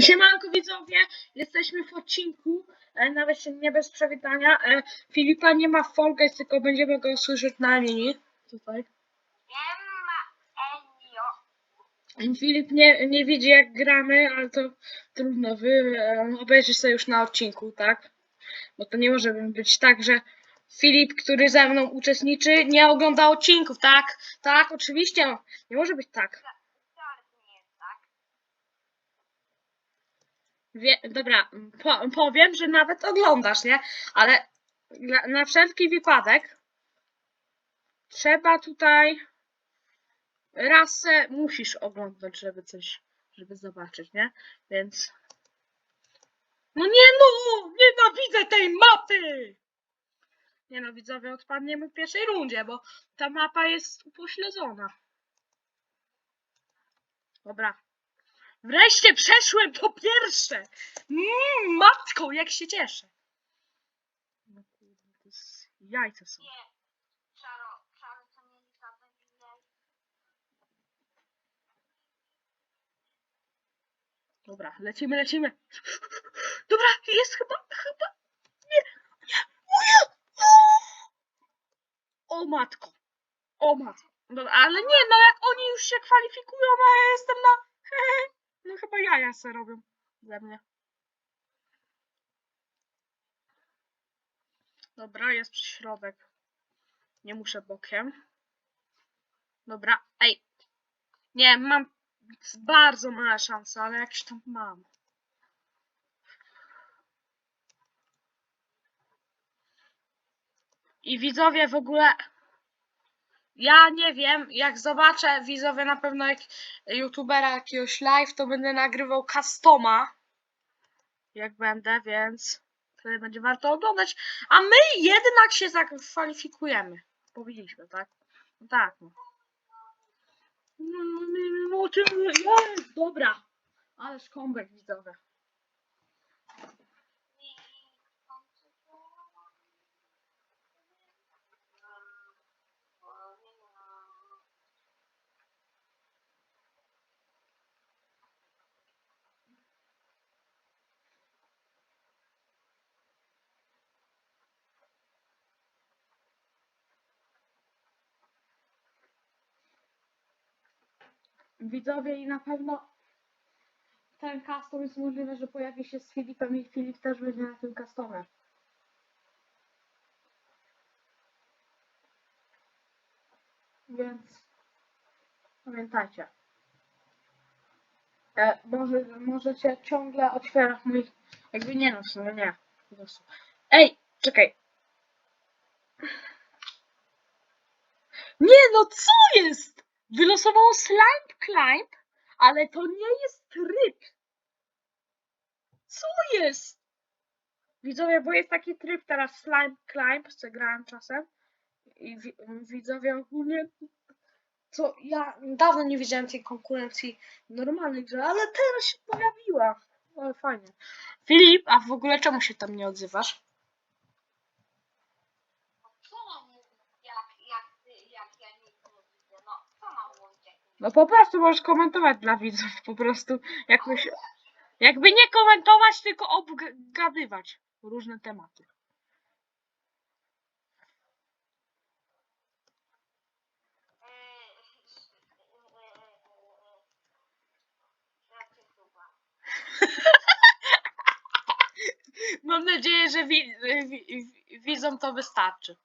Siemanko widzowie, jesteśmy w odcinku, e, nawet się nie bez przywitania. E, Filipa nie ma w Fall Guys, tylko będziemy go słyszeć na linii. Tutaj. Filip nie, nie widzi jak gramy, ale to trudno, wy e, obejrzysz sobie już na odcinku, tak? Bo to nie może być tak, że Filip, który ze mną uczestniczy, nie ogląda odcinków, tak? Tak, oczywiście, nie może być tak. Wie, dobra, po, powiem, że nawet oglądasz, nie? Ale na, na wszelki wypadek trzeba tutaj raz se musisz oglądać, żeby coś, żeby zobaczyć, nie? Więc no nie no, nienawidzę tej mapy! Nie no, widzowie, odpadniemy w pierwszej rundzie, bo ta mapa jest upośledzona. Dobra. Wreszcie przeszłem to pierwsze! Mmm, matko, jak się cieszę! No kurde, to jest... jajca są. Dobra, lecimy, lecimy. Dobra, jest chyba, chyba, nie, nie, o nie! O matko, o matko. Dobra, ale nie, no jak oni już się kwalifikują, a ja jestem na, no jaja se robią ze mnie. Dobra, jest przy środek. Nie muszę bokiem. Dobra, ej. Nie, mam bardzo mała szansa, ale jakś tam mam. I widzowie w ogóle. Ja nie wiem, jak zobaczę widzowie na pewno jak youtubera jakiegoś live, to będę nagrywał customa. Jak będę, więc wtedy będzie warto oglądać. A my jednak się zakwalifikujemy. Powiedzieliśmy, tak? No tak, no. No, no, no, no, dobra. Ale szkąbek widzowy. Widzowie i na pewno ten custom jest możliwe, że pojawi się z Filipem i Filip też będzie na tym customie. Więc pamiętajcie. E, może, możecie ciągle otwierać mój... Jakby nie no, w nie. Ej, czekaj. Nie no, co jest? Wylosowało Slime Climb, ale to nie jest tryb. Co jest? Widzowie, bo jest taki tryb teraz Slime Climb, co grałem czasem. I wi widzowie ogólnie, co ja dawno nie widziałem tej konkurencji normalnej grze, ale teraz się pojawiła. Ale fajnie. Filip, a w ogóle czemu się tam nie odzywasz? Co mam mówić, jak, jak, ty- jak ja nic nie widzę? No, co mam mówić, jak nic No po prostu możesz komentować dla widzów, po prostu jakoś, jakby nie komentować, tylko obgadywać różne tematy. Mam nadzieję, że wi wi wi widzom to wystarczy.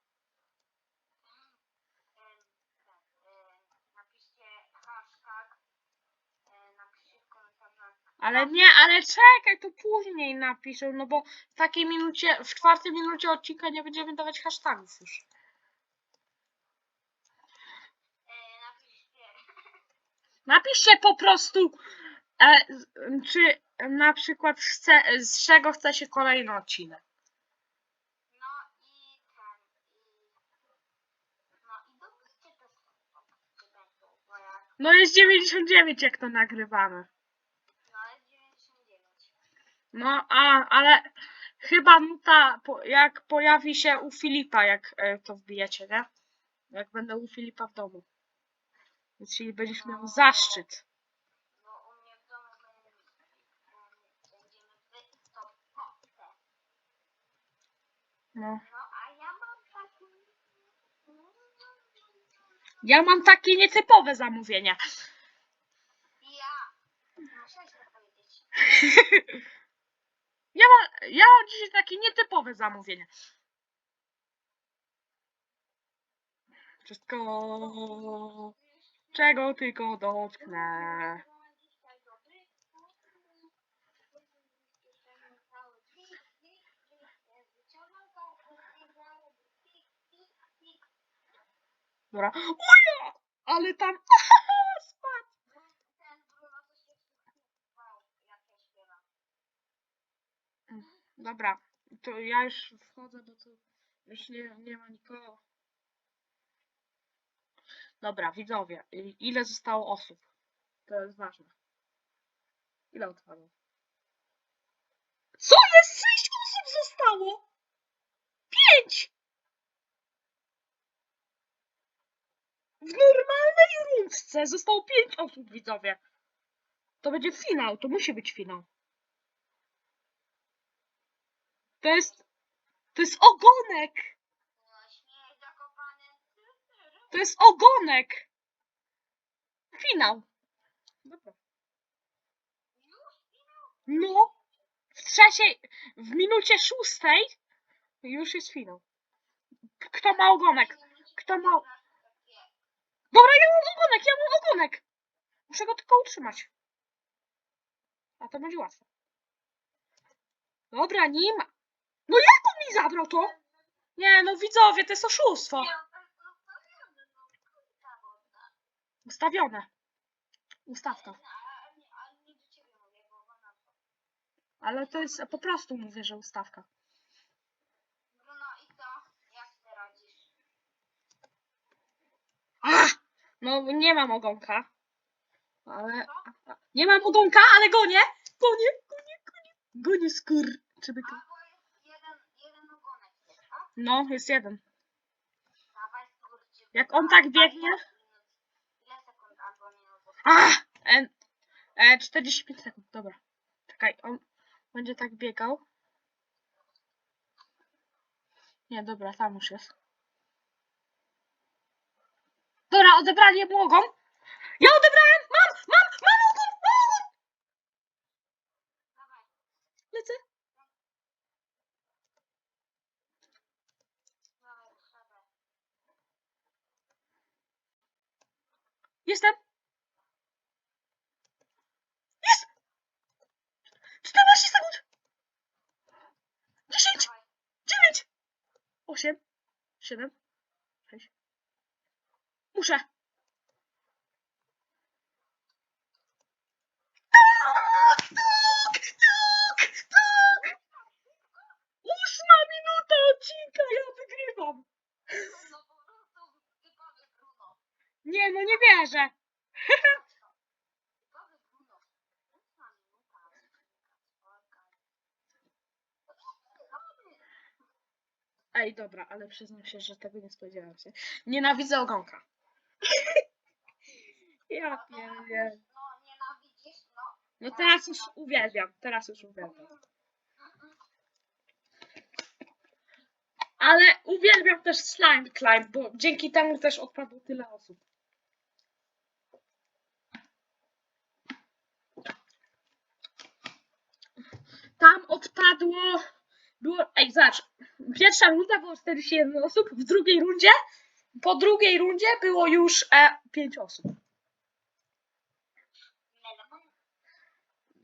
Napiszcie hashtag, e, napiszcie w komentarzach. Ale nie, ale czekaj, to później napiszę, no bo w takiej minucie, w czwartej minucie odcinka nie będziemy dawać hashtagów już. E, Napiszcie, po prostu, e, czy na przykład chce, z czego chce się kolejny odcinek. no i ten, i... No No jest 99 jak to nagrywamy. No, a, ale chyba nuta po, jak pojawi się u Filipa, jak e, to wbijecie, nie? Jak będę u Filipa w domu. Więc Filip będziesz miał zaszczyt. No, u mnie w domu będziemy w topce. No. Ja mam takie nietypowe zamówienia. Ja... Muszę powiedzieć. Ja mam, ja mam dzisiaj takie nietypowe zamówienia. Wszystko, czego tylko dotknę. Dobra. Uja! Ale tam spadł. Ten Bruno to się wsłuchiwał, jak ja śpiewam. Dobra, to ja już wchodzę, bo tu już nie, nie ma nikogo. Dobra, widzowie, ile zostało osób? To jest ważne. Ile odpadło? Co jest? Sześć osób zostało! Pięć! W normalnej rundce zostało pięć osób, widzowie. To będzie finał, to musi być finał. To jest. To jest ogonek! To jest ogonek! Finał. No. W trzeciej. W minucie szóstej już jest finał. Kto ma ogonek? Kto ma. Dobra, ja mam ogonek, ja mam ogonek! Muszę go tylko utrzymać. A to będzie łatwe. Dobra, nie ma. No jak on mi zabrał to? Nie, no widzowie, to jest oszustwo. Ustawione. Ustawka. Ale to jest, po prostu mówię, że ustawka. Bruno, i co? Jak ty radzisz? A! No nie mam ogonka. Ale. Nie mam ogonka, ale gonię! Gonię, gonię, gonię. Gonię skór. Czy byka. Albo jest jeden, jeden ogonek jest, a? No, jest jeden. Jak on tak biegnie. A! E, e, 45 sekund, dobra. Czekaj, on będzie tak biegał. Nie, dobra, tam już jest. Dobra, odebrali mu ogon. Ja odebrałem! Mam! Mam! Mam ogon! Mam ogon! Lecę. Jestem. Jest! 14 sekund! 10! Dawaj. 9! 8! 7! 6! Muszę! Tak! Tak! Tak! Tak! Ósma minuta odcinka! Ja wygrywam! No po prostu typowy Bruno. No nie wierzę! Ej, dobra, ale przyznam się, że tego nie spodziewałam się. Nienawidzę ogonka. ja no. No teraz już uwielbiam, teraz już uwielbiam. Ale uwielbiam też slime climb, bo dzięki temu też odpadło tyle osób. Tam odpadło. Było. Ej, zobacz. Pierwsza runda było 41 osób, w drugiej rundzie. Po drugiej rundzie było już e, 5 osób.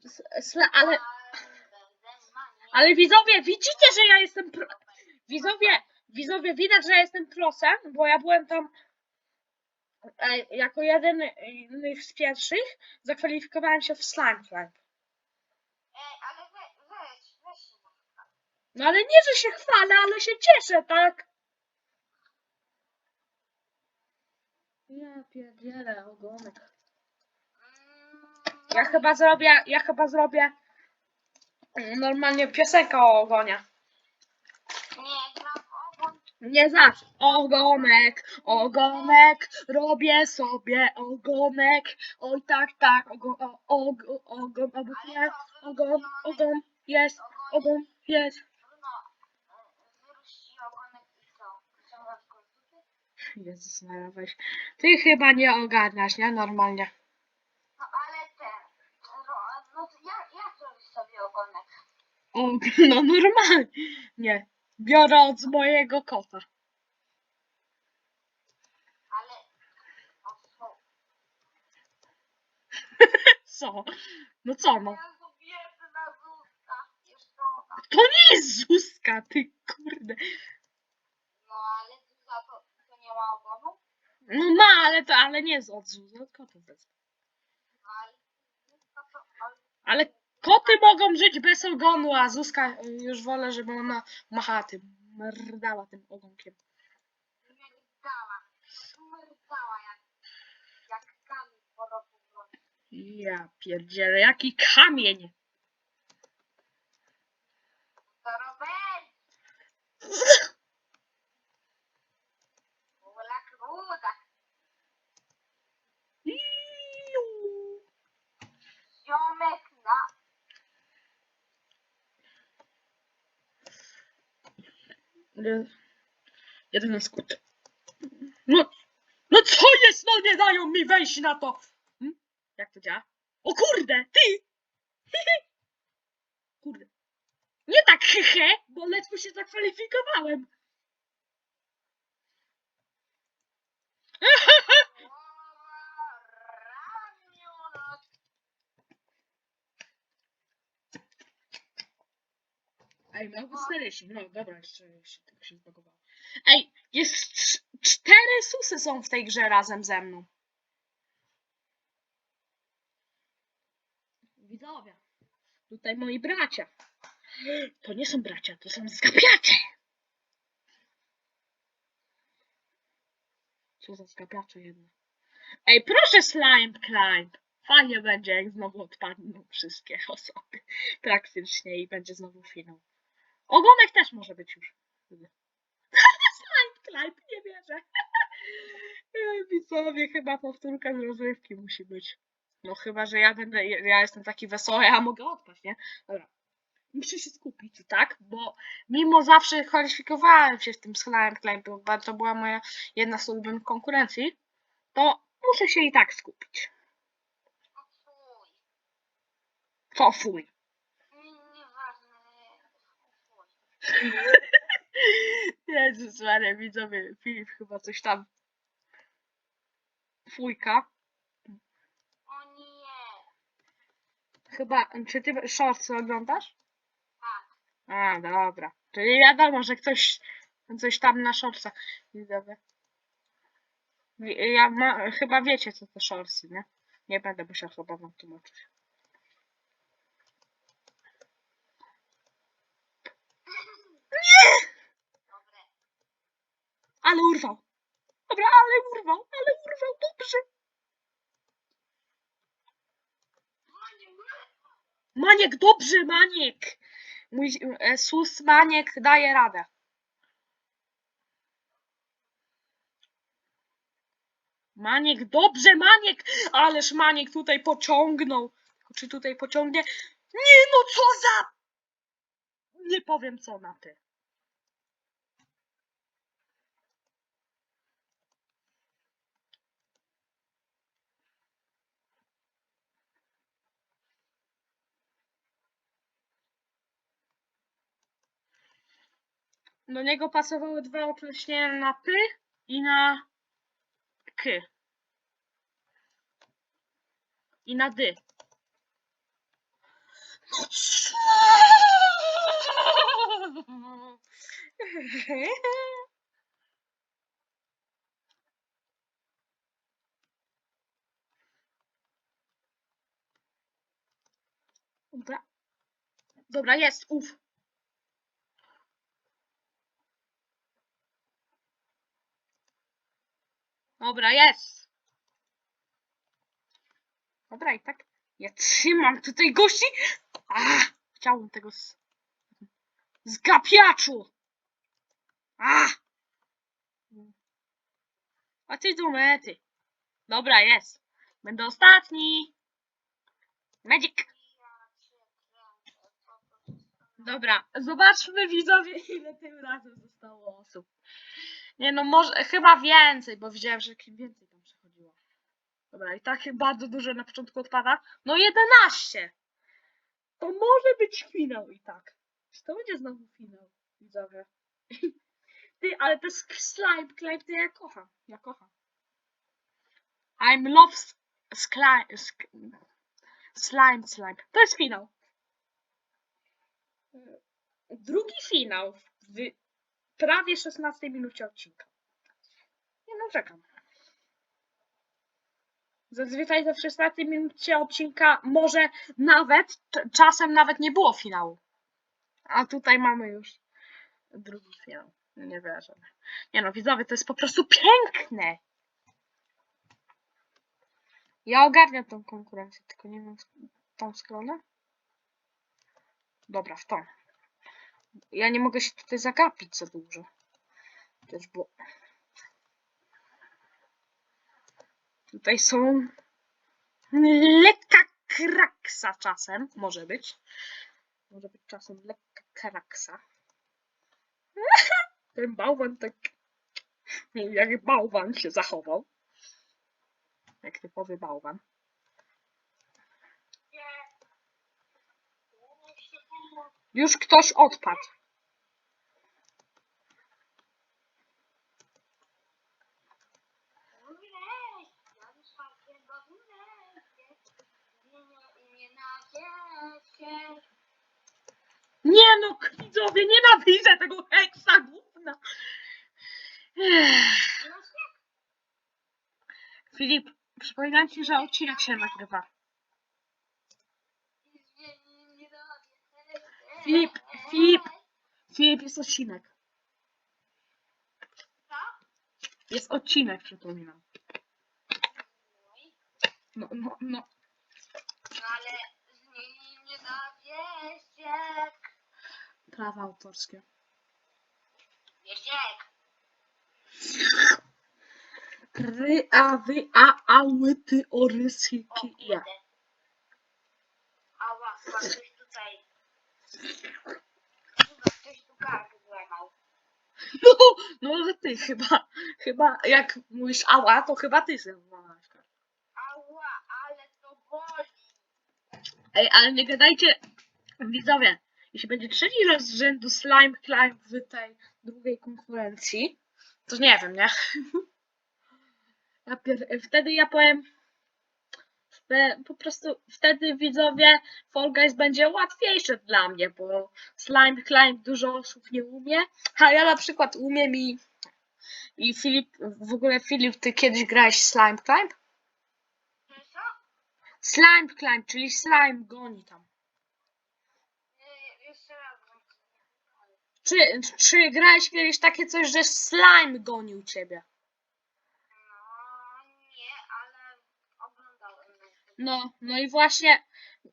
S- sla- Ale, ale widzowie, widzicie, że ja jestem. Pro... Widzowie, widzowie, widać, że ja jestem prosem, bo ja byłem tam e, jako jeden e, z pierwszych. Zakwalifikowałem się w slime climb. Ej, ale we, weź, weź się tam. No ale nie, że się chwalę, ale się cieszę, tak? Ja pierdzielę, ogonek. Ja chyba zrobię, ja chyba zrobię mm, normalnie piosenkę o ogonie. Nie, gram ogon. Nie. Ogonek, ogonek, robię sobie ogonek. Oj tak, tak, ogon, og- ogon, ogon, wyróżniony ogon, jest, ogon ogon, jest. Bruno, e, wyróżniony Maria, weź. Ty chyba nie ogarniasz, nie? Normalnie. No ale ten, no, no to jak, jak zrobisz sobie ogonek? O, no normalnie. Nie. Biorę od mojego kota. Ale, o co? Co? No co no? Jezu, biedna Zuzka, jeszcze ona. To nie jest Zuzka, ty kurde. No ale Zuza to, to nie ma ogonu? No ma, ale to, ale nie z od Zuzy, od kota wezmę. No ale to, ale Ale koty mogą żyć bez ogonu, a Zuzka y, już wolę, żeby ona machała tym, merdała tym ogonkiem. merdała, merdała jak, jak kamień po roku wody. Ja pierdzielę, jaki kamień. To Robert! Ula kruda, ziomek na... Nie. Jeden skut. No, no co jest? No nie dają mi wejść na to. Hm? Jak to działa? O kurde, ty! Kurde. Nie tak hehe, bo ledwo się zakwalifikowałem. Ej, miałby 40. No dobra, jeszcze, jeszcze się zbagowało. Ej, jest cz- cztery susy są w tej grze razem ze mną. Widzowie. Tutaj moi bracia. To nie są bracia, to są zgapiacze. Co za zgapiacze jedno. Ej, proszę slime climb. Fajnie będzie, jak znowu odpadną wszystkie osoby. Praktycznie i będzie znowu finał. Ogonek też może być już. slime climb, nie wierzę. Widzowie, chyba powtórka z rozrywki musi być. No chyba, że ja będę, ja jestem taki wesoły, a mogę odpaść, nie? Dobra. Muszę się skupić, tak? Bo mimo zawsze kwalifikowałem się w tym Slime Climb, bo to była moja jedna z ulubionych konkurencji, to muszę się i tak skupić. Fuj. To fuj. Nie- Nieważne. Fuj. Jezus Maria, widzowie, Filip chyba coś tam fujka. O nie. Chyba, czy ty shorts oglądasz? Tak. A, dobra. Czyli wiadomo, że ktoś coś tam na shortsach widzowie. Wi- Ja ma, chyba wiecie, co to shortsy, nie? Nie będę musiał chyba wam tłumaczyć. Ale urwał. Dobra, ale urwał, ale urwał, dobrze. Maniek, dobrze, Maniek. Mój sus Maniek daje radę. Maniek, dobrze, Maniek! Ależ Maniek tutaj pociągnął. Czy tutaj pociągnie? Nie, no co za... Nie powiem co na ty. Do niego pasowały dwa określenia na py i na k. I na dy. Dobra. Dobra, jest, uf. Dobra, jest. Dobra, i tak. Ja trzymam tutaj gości. A, chciałbym tego z... zgapiaczu. A. A ty do mety. Dobra, jest. Będę ostatni. Magic. Dobra, zobaczmy widzowie, ile tym razem zostało osób. Nie no, może, chyba więcej, bo widziałem, że kim więcej tam przechodziło. Dobra, i tak bardzo dużo na początku odpada. No 11! To może być finał i tak. Czy to będzie znowu finał, widzowie? Ty, ale to jest slime, slime, ty ja kocham. Ja kocham. I'm love slime, slime, slime. To jest finał. Drugi finał prawie 16 minucie odcinka. Nie no, czekam. Zazwyczaj w 16 minucie odcinka może nawet, czasem nawet nie było finału. A tutaj mamy już drugi finał. Nie wierzę. Nie no, widzowie, to jest po prostu piękne. Ja ogarniam tą konkurencję, tylko nie wiem, tą stronę. Dobra, w tą. Ja nie mogę się tutaj zagapić za dużo. Też było. Tutaj są lekka kraksa czasem. Może być. Może być czasem lekka kraksa. Ten bałwan tak jak bałwan się zachował. Jak typowy bałwan. Już ktoś odpadł. Nie no, widzowie, nienawidzę tego heksa gówna. Filip, przypominam ci, że odcinek się nagrywa. Filip, Filip. Filip, jest odcinek. Jest odcinek, przypominam. No, no, no. Ale zmieni mnie na Wiesiek. Prawa autorskie. Wiesiek. Kry, a, wy, a, a, ły, ty, ory, sy, O ki, ja. Ała, chyba ktoś tutaj... Chyba ktoś tu kark złamał. No, no ale ty chyba, chyba, jak mówisz ała, to chyba ty sobie złamałaś. Ała, ale to boli. Ej, ale nie gadajcie, widzowie, jeśli będzie trzeci raz z rzędu slime climb w tej drugiej konkurencji, to nie wiem, nie? Ja pier... Wtedy ja powiem, po prostu wtedy widzowie Fall Guys będzie łatwiejsze dla mnie, bo slime climb dużo osób nie umie, a ja na przykład umiem i i Filip, w ogóle Filip, ty kiedyś grałeś slime climb? Slime climb, czyli slime goni tam. Czy, czy grałeś kiedyś takie coś, że slime gonił ciebie? No, nie, ale oglądałem. No, no i właśnie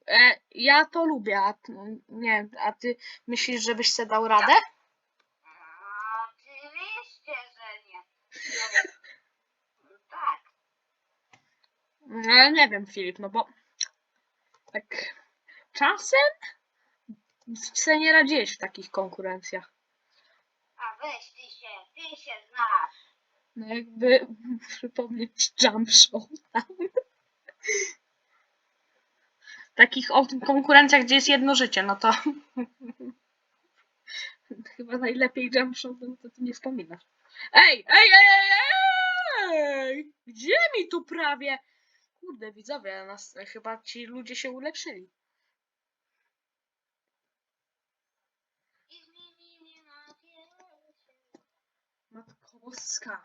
e, ja to lubię, a ty, nie, a ty myślisz, żebyś sobie dał radę? Oczywiście, że nie. No, tak. No, ale nie wiem, Filip, no bo tak czasem sobie nie radziłeś w takich konkurencjach. A weź ty się, ty się znasz. No jakby przypomnieć jump show. Takich konkurencjach, gdzie jest jedno życie, no to chyba najlepiej jump show, no to ty nie wspominasz. Ej, ej, ej, ej, ej! Gdzie mi tu prawie? Kurde, widzowie, nas, chyba ci ludzie się ulepszyli. Matko boska.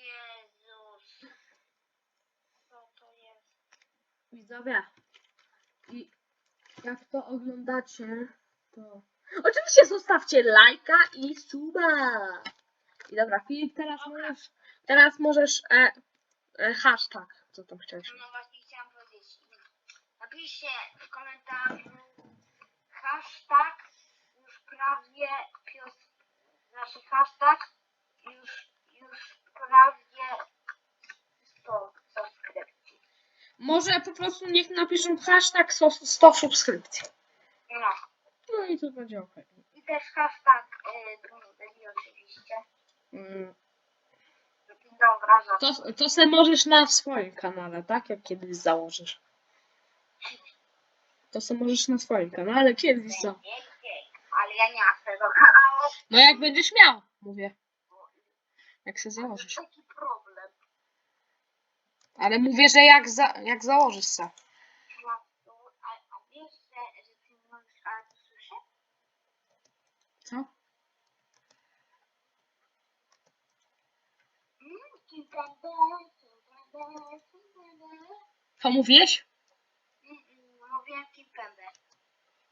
Jezus. Co to jest? Widzowie, i jak to oglądacie, to oczywiście zostawcie lajka i suba. I dobra, Filip, teraz możesz, teraz możesz e, e, hashtag, co tam chciałeś. No właśnie chciałam powiedzieć. Napiszcie w komentarzu hashtag już prawie pios... Znaczy hashtag już, już prawie 100 subskrypcji. Może po prostu niech napiszą hashtag 100, 100 subskrypcji. No. No i to będzie ok. I też hashtag y, oczywiście. Mm, Dobra, To, to se możesz na swoim kanale, tak? Jak kiedyś założysz. To se możesz na swoim kanale kiedyś za. Ale ja nie mam tego kanału. No jak będziesz miał, mówię. Jak se założysz. Ale mówię, że jak, za, jak założysz se. To? Co? Mm, Mówiłem kimpende.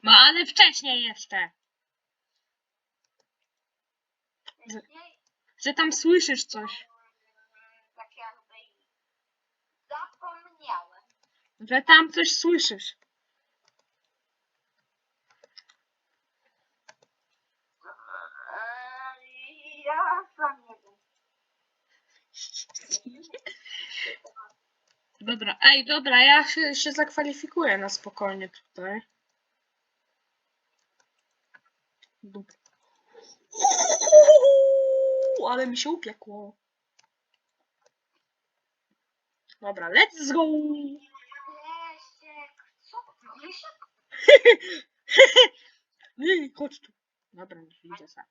No ale wcześniej jeszcze. Że- Że tam słyszysz coś. mm, tak jakby zapomniałem. Że tam coś słyszysz. Ja sam. Dobra, ej, dobra, ja się, się zakwalifikuję na spokojnie tutaj. Dup. Ale mi się upiekło. Dobra, let's go! Ej, chodź tu. Dobra, idzie sam.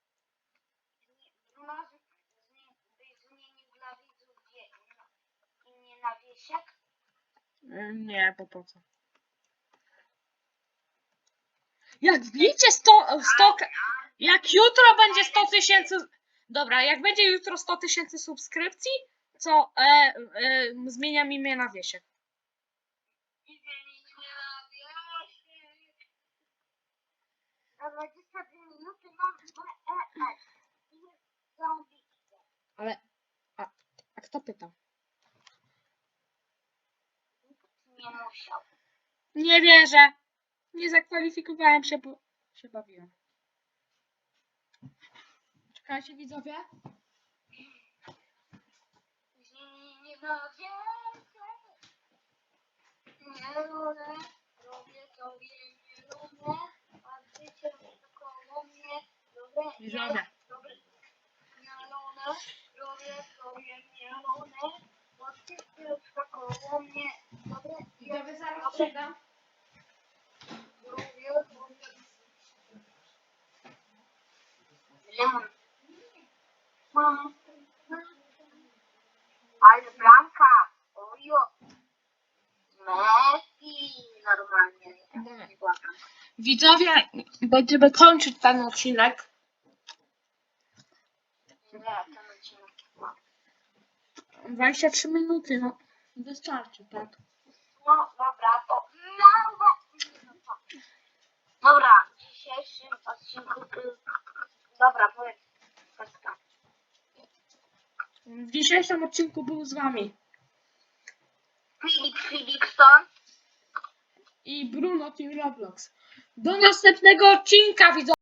Zmienił dla widzów gdzie i nie na wiesiek? Nie, bo po co? Jak wbijecie 100, 100, jak jutro będzie 100 tysięcy, dobra, jak będzie jutro 100 tysięcy subskrypcji, co e, e, zmieniam imię na Wiesiek. 22 minuty mam BES. I zombie. Ale, a, a kto pyta? Nikt nie musiał. Nie wierzę. Nie zakwalifikowałem się, bo się bawiłem. Czekajcie widzowie. Wiesiek. Nie lubię, nie lubię. A życie koło mnie. Dobre, Widzowie. dobre. Mielone, robię sobie mielone. Bo wszystko zaraz robię, robię. Lemon. Mam. Ale Blanka, ojo. Messi, normalnie. Nie błagam. Widzowie, będziemy kończyć ten odcinek. Nie, ten odcinek ma. 23 minuty, no. Wystarczy, tak? No dobra, to mało. Dobra, w dzisiejszym odcinku. y, Dobra, powiedz. tak, tak. W dzisiejszym odcinku był z wami Filip Philipson. i Bruno Team Roblox. Do następnego odcinka, widzowie!